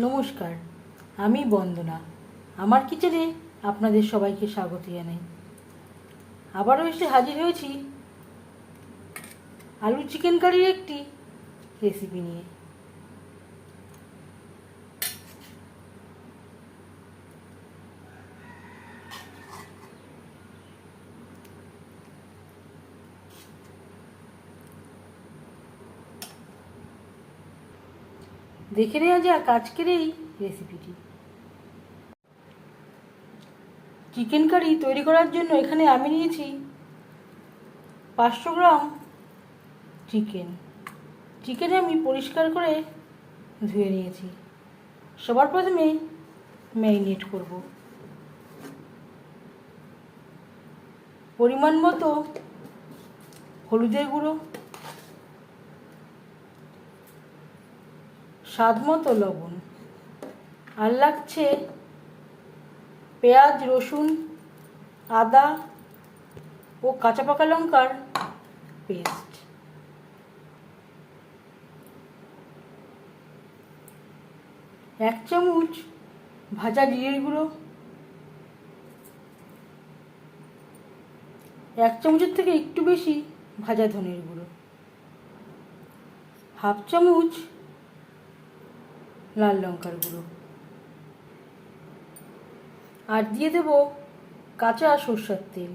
নমস্কার, আমি বন্দনা। আমার কিচেনে আপনাদের সবাইকে স্বাগত জানাই। আবারও এসে হাজির হয়েছি আলু চিকেন কারির একটি রেসিপি নিয়ে। দেখে নেওয়া যাক আজকের এই রেসিপিটি চিকেন কারি তৈরি করার জন্য এখানে আমি নিয়েছি পাঁচশো গ্রাম চিকেন চিকেন আমি পরিষ্কার করে ধুয়ে নিয়েছি। সবার প্রথমে ম্যারিনেট করব। পরিমাণ মতো হলুদের গুঁড়ো স্বাদ মতো লবণ। আর লাগছে পেঁয়াজ, রসুন, আদা ও কাঁচা পাকা লঙ্কার পেস্ট। এক চামচ ভাজা জিরের গুঁড়ো। এক চামচের থেকে একটু বেশি ভাজা ধনের গুঁড়ো। হাফ চামচ লাল লঙ্কার গুঁড়ো। আর দিয়ে দেব কাঁচা সর্ষের তেল।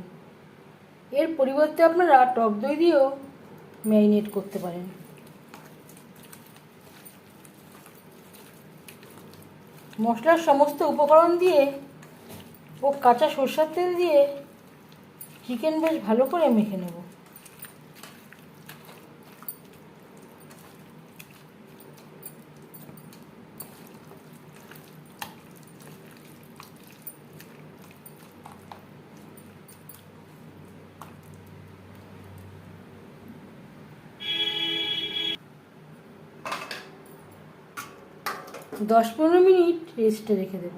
এর পরিবর্তে আপনারা টক দই দিয়েও ম্যারিনেট করতে পারেন। মশলার সমস্ত উপকরণ দিয়ে ও কাঁচা সর্ষের তেল দিয়ে চিকেন বেশ ভালো করে মেখে নেব। দশ পনেরো মিনিট রেস্টে রেখে দেব।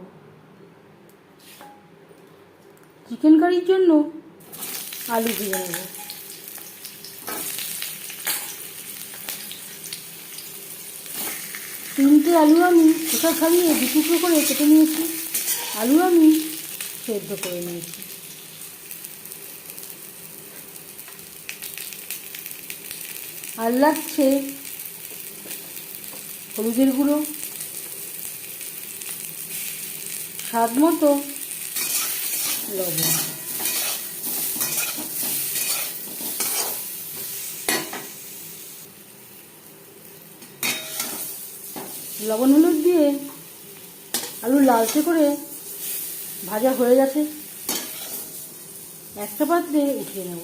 চিকেন কারির জন্য আলু ভেজে নেব তিনটে আলু আমি খোসা ছাড়িয়ে দু করে কেটে নিয়েছি। আলু আমি সেদ্ধ করে নিয়েছি। আর লাগছে হলুদের গুঁড়ো। স্বাদ মতো লবণ। লবণ হলুদ দিয়ে আলু লালচে করে ভাজা হয়ে গেছে। একটা পাত্রে উঠিয়ে নেব।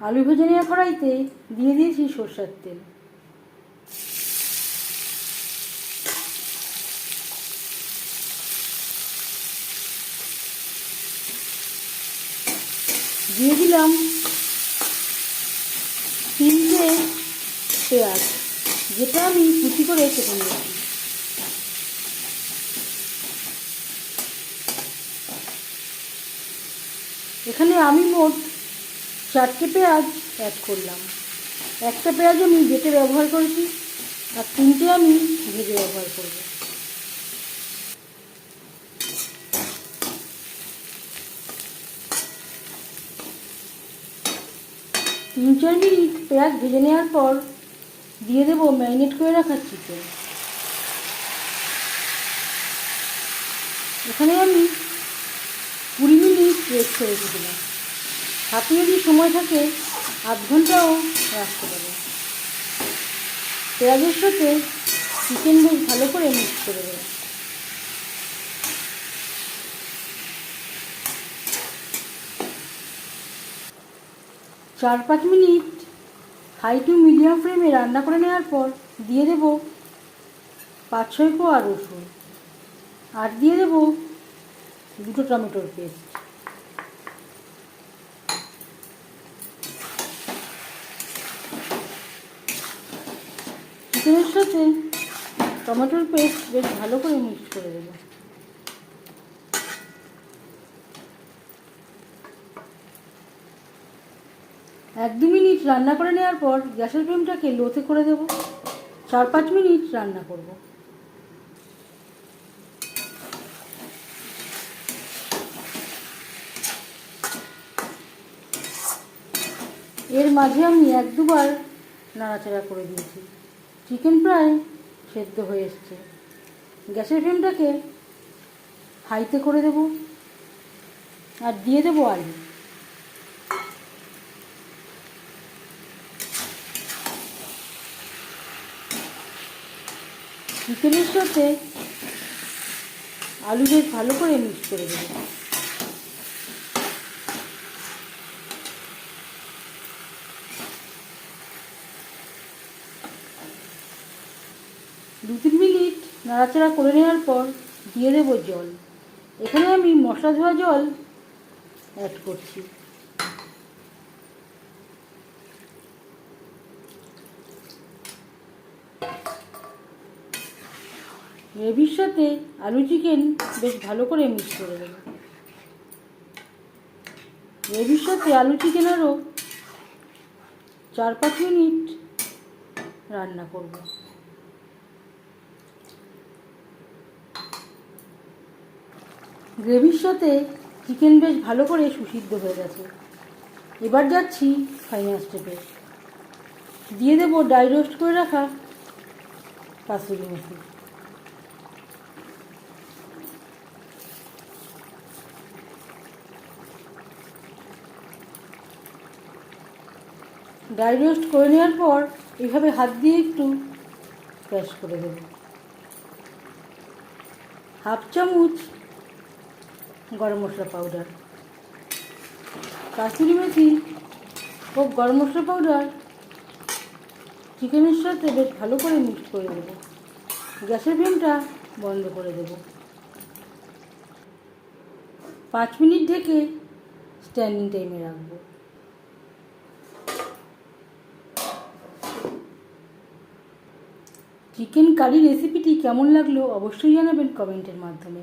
আলু ভেজে নেওয়া কড়াইতে দিয়ে দিয়েছি সর্ষের তেল। দিয়ে দিলাম তিনটে পেঁয়াজ, যেটা আমি কুচি করে কেটে নিয়েছি। এখানে আমি মোট চারটে পেঁয়াজ অ্যাড করলাম। একটা পেঁয়াজ আমি বেটে ব্যবহার করেছি, আর তিনটে আমি ভেজে ব্যবহার করব। তিন চার মিনিট পেঁয়াজ ভেজে নেওয়ার পর দিয়ে দেবো ম্যারিনেট করে রাখা চিকেন। এখানে আমি কুড়ি মিনিট রেস্ট করে রেখেছিলাম হাতে যদি সময় থাকে, আধ ঘন্টাও রাখতে পারে পেঁয়াজের সাথে চিকেন বেশ ভালো করে মিক্স করে দেবে চার পাঁচ মিনিট হাই টু মিডিয়াম ফ্লেমে রান্না করে নেওয়ার পর দিয়ে দেব পাঁচ ছয় কোয়া রসুন। আর দিয়ে দেব দুটো টমেটোর পেস্ট মাছের সাথে টমেটোর পেস্ট বেশ ভালো করে মিক্স করে দেবো। এক দু মিনিট রান্না করে নেওয়ার পর গ্যাসের ফ্লেমটাকে লোতে করে দেব। চার পাঁচ মিনিট রান্না করব। এর মাঝে আমি এক দুবার নাড়াচাড়া করে দিয়েছি। চিকেন প্রায় সেদ্ধ হয়ে এসছে। গ্যাসের ফ্লেমটাকে হাইতে করে দেব আর দিয়ে দেবো আলু। চিকেনের সাথে আলু বেশ ভালো করে মিক্স করে দেবো। দু তিন মিনিট নাড়াচাড়া করে নেওয়ার পর দিয়ে দেবো জল। এখানে আমি মশলা ধোয়া জল অ্যাড করছি। গ্রেভির সাথে আলু চিকেন বেশ ভালো করে মিক্স করে দেবো গ্রেভির সাথে আলু চিকেন আরও চার পাঁচ মিনিট রান্না করব। গ্রেভির সাথে চিকেন বেশ ভালো করে সুসিদ্ধ হয়ে গেছে। এবার যাচ্ছি ফাইনাল স্টেপে দিয়ে দেবো ডাই রোস্ট করে রাখা কাসুরি মেথি ড্রাই রোস্ট করে নেওয়ার পর এভাবে হাত দিয়ে একটু ক্র্যাশ করে দেব। হাফ চামচ গরম মশলা পাউডার কাশ্মীরি মেথি ও গরম মশলা পাউডার চিকেনের সাথে বেশ ভালো করে মিক্স করে দেবো গ্যাসের ফ্লেমটা বন্ধ করে দেব। পাঁচ মিনিট ঢেকে স্ট্যান্ডিং টাইমে রাখব। চিকেন কারি রেসিপিটি কেমন লাগল অবশ্যই জানাবেন কমেন্টের মাধ্যমে।